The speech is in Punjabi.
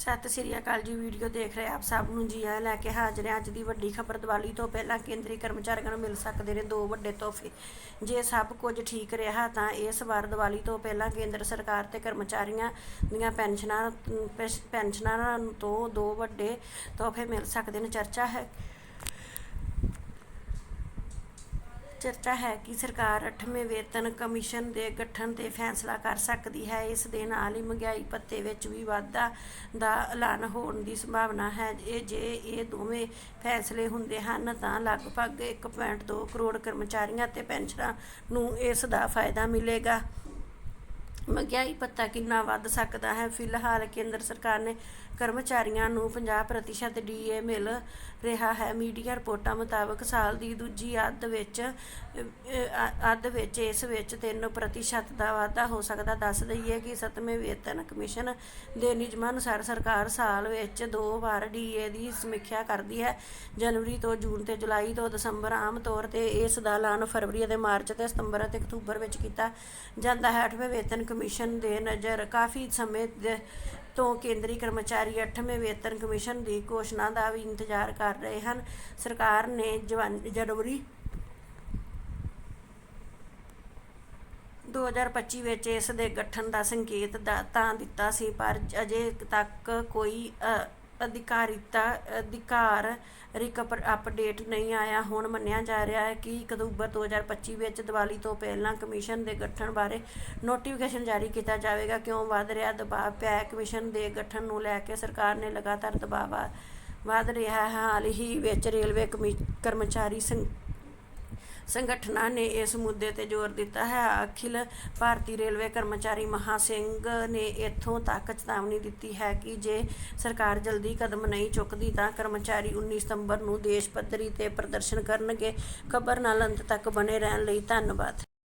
ਸਤਿ ਸ੍ਰੀ ਅਕਾਲ ਜੀ, ਵੀਡੀਓ ਦੇਖ ਰਹੇ ਆਪ ਸਭ ਨੂੰ ਜੀ ਆਇਆਂ ਲੈ ਕੇ ਹਾਜ਼ਰ ਹਾਂ ਅੱਜ ਦੀ ਵੱਡੀ ਖਬਰ। ਦੀਵਾਲੀ ਤੋਂ ਪਹਿਲਾਂ ਕੇਂਦਰੀ ਕਰਮਚਾਰੀਆਂ ਨੂੰ ਮਿਲ ਸਕਦੇ ਨੇ ਦੋ ਵੱਡੇ ਤੋਹਫੇ। ਜੇ ਸਭ ਕੁਝ ਠੀਕ ਰਿਹਾ ਤਾਂ ਇਸ ਵਾਰ ਦੀਵਾਲੀ ਤੋਂ ਪਹਿਲਾਂ ਕੇਂਦਰ ਸਰਕਾਰ ਤੇ ਕਰਮਚਾਰੀਆਂ ਦੀਆਂ ਪੈਨਸ਼ਨਾਂ ਪੈਸ- ਪੈਨਸ਼ਨਰਾਂ ਤੋਂ ਦੋ ਵੱਡੇ ਤੋਹਫੇ ਮਿਲ ਸਕਦੇ ਨੇ। ਚਰਚਾ ਹੈ ਚਰਚਾ ਹੈ ਕਿ ਸਰਕਾਰ 8ਵੇਂ ਵੇਤਨ ਕਮਿਸ਼ਨ ਦੇ ਗਠਨ ਤੇ ਫੈਸਲਾ ਕਰ ਸਕਦੀ ਹੈ। ਇਸ ਦੇ ਨਾਲ ਹੀ ਮਹਿੰਗਾਈ ਭੱਤੇ ਵਿੱਚ ਵੀ ਵਾਧਾ ਦਾ ਐਲਾਨ ਹੋਣ ਦੀ ਸੰਭਾਵਨਾ ਹੈ। ਇਹ ਜੇ ਇਹ ਦੋਵੇਂ ਫੈਸਲੇ ਹੁੰਦੇ ਹਨ ਤਾਂ ਲਗਭਗ 1.2 ਕਰੋੜ ਕਰਮਚਾਰੀਆਂ ਤੇ ਪੈਨਸ਼ਨਰਾਂ ਨੂੰ ਇਸ ਦਾ ਫਾਇਦਾ ਮਿਲੇਗਾ। ਮਹਿੰਗਾਈ ਭੱਤਾ ਕਿੰਨਾ ਵੱਧ ਸਕਦਾ ਹੈ। ਫਿਲਹਾਲ ਕੇਂਦਰ ਸਰਕਾਰ ਨੇ ਕਰਮਚਾਰੀਆਂ ਨੂੰ 50% ਡੀਏ ਮਿਲ ਰਿਹਾ ਹੈ। ਮੀਡੀਆ ਰਿਪੋਰਟਾਂ ਮੁਤਾਬਕ ਸਾਲ ਦੀ ਦੂਜੀ ਅੱਧ ਵਿੱਚ ਅੱਧ ਵਿੱਚ ਇਸ ਵਿੱਚ 3% ਦਾ ਵਾਧਾ ਹੋ ਸਕਦਾ। ਦੱਸ ਦਈਏ ਕਿ 7ਵੇਂ ਵੇਤਨ ਕਮਿਸ਼ਨ ਦੇ ਨਿਯਮਾਂ ਅਨੁਸਾਰ ਸਰਕਾਰ ਸਾਲ ਵਿੱਚ ਦੋ ਵਾਰ ਡੀਏ ਦੀ ਸਮੀਖਿਆ ਕਰਦੀ ਹੈ। ਜਨਵਰੀ ਤੋਂ ਜੂਨ ਤੇ ਜੁਲਾਈ ਤੋਂ ਦਸੰਬਰ ਆਮ ਤੌਰ ਤੇ ਇਸ ਦਾ ਐਲਾਨ ਫਰਵਰੀ ਅਤੇ ਮਾਰਚ ਤੇ ਸਤੰਬਰ ਅਤੇ ਅਕਤੂਬਰ ਵਿੱਚ ਕੀਤਾ ਜਾਂਦਾ ਹੈ। 8ਵੇਂ ਵੇਤਨ ਕਮਿਸ਼ਨ ਦੇ ਨਜ਼ਰ ਕਾਫੀ ਸਮੇਂ ਤੋਂ ਕੇਂਦਰੀ ਕਰਮਚਾਰੀ 8ਵੇਂ ਵੇਤਨ ਕਮਿਸ਼ਨ ਦੀ ਘੋਸ਼ਣਾ ਦਾ ਵੀ ਇੰਤਜ਼ਾਰ ਕਰ ਰਹੇ ਹਨ। ਸਰਕਾਰ ਨੇ ਜਵਾਨ- ਜਨਵਰੀ 2025 ਵਿੱਚ ਇਸ ਦੇ ਗਠਨ ਦਾ ਸੰਕੇਤ ਤਾਂ ਦਿੱਤਾ ਸੀ, ਪਰ ਅਜੇ ਤੱਕ ਕੋਈ ਅਧਿਕਾਰਿਤਾ, ਅਧਿਕਾਰ ਰਿਕਪ ਅਪਡੇਟ ਨਹੀਂ ਆਇਆ, ਹੁਣ ਮੰਨਿਆ ਜਾ ਰਿਹਾ ਹੈ ਕਿ ਅਕਤੂਬਰ 2025 ਵਿੱਚ ਦੀਵਾਲੀ ਤੋਂ ਪਹਿਲਾਂ ਕਮਿਸ਼ਨ ਦੇ ਗਠਨ ਬਾਰੇ ਨੋਟੀਫਿਕੇਸ਼ਨ ਜਾਰੀ ਕੀਤਾ ਜਾਵੇਗਾ ਕਿਉਂ ਵੱਧ ਰਿਹਾ ਦਬਾਅ ਪਿਆ ਹੈ? ਕਮਿਸ਼ਨ ਦੇ ਗਠਨ ਨੂੰ ਲੈ ਕੇ ਸਰਕਾਰ ਨੇ ਲਗਾਤਾਰ ਦਬਾਅ ਵਾ- ਵਧ ਰਿਹਾ ਹੈ ਹਾਲ ਹੀ ਵਿੱਚ ਰੇਲਵੇ ਕਮੀ- ਕਰਮਚਾਰੀ ਸੰਘ ਸੰਗਠਨਾਂ ਨੇ ਇਸ ਮੁੱਦੇ ਤੇ ਜ਼ੋਰ ਦਿੱਤਾ ਹੈ। ਅਖਿਲ ਭਾਰਤੀ ਰੇਲਵੇ ਕਰਮਚਾਰੀ ਮਹਾ ਸਿੰਘ ਨੇ ਇੱਥੋਂ ਤੱਕ ਚੇਤਾਵਨੀ ਦਿੱਤੀ ਹੈ ਕਿ ਜੇ ਸਰਕਾਰ ਜਲਦੀ ਕਦਮ ਨਹੀਂ ਚੁੱਕਦੀ ਤਾਂ ਕਰਮਚਾਰੀ 19 ਸਤੰਬਰ ਨੂੰ ਦੇਸ਼ ਪੱਧਰੀ ਤੇ ਪ੍ਰਦਰਸ਼ਨ ਕਰਨਗੇ। ਖਬਰ ਨਾਲ ਅੰਤ ਤੱਕ ਬਣੇ ਰਹਿਣ ਲਈ ਧੰਨਵਾਦ।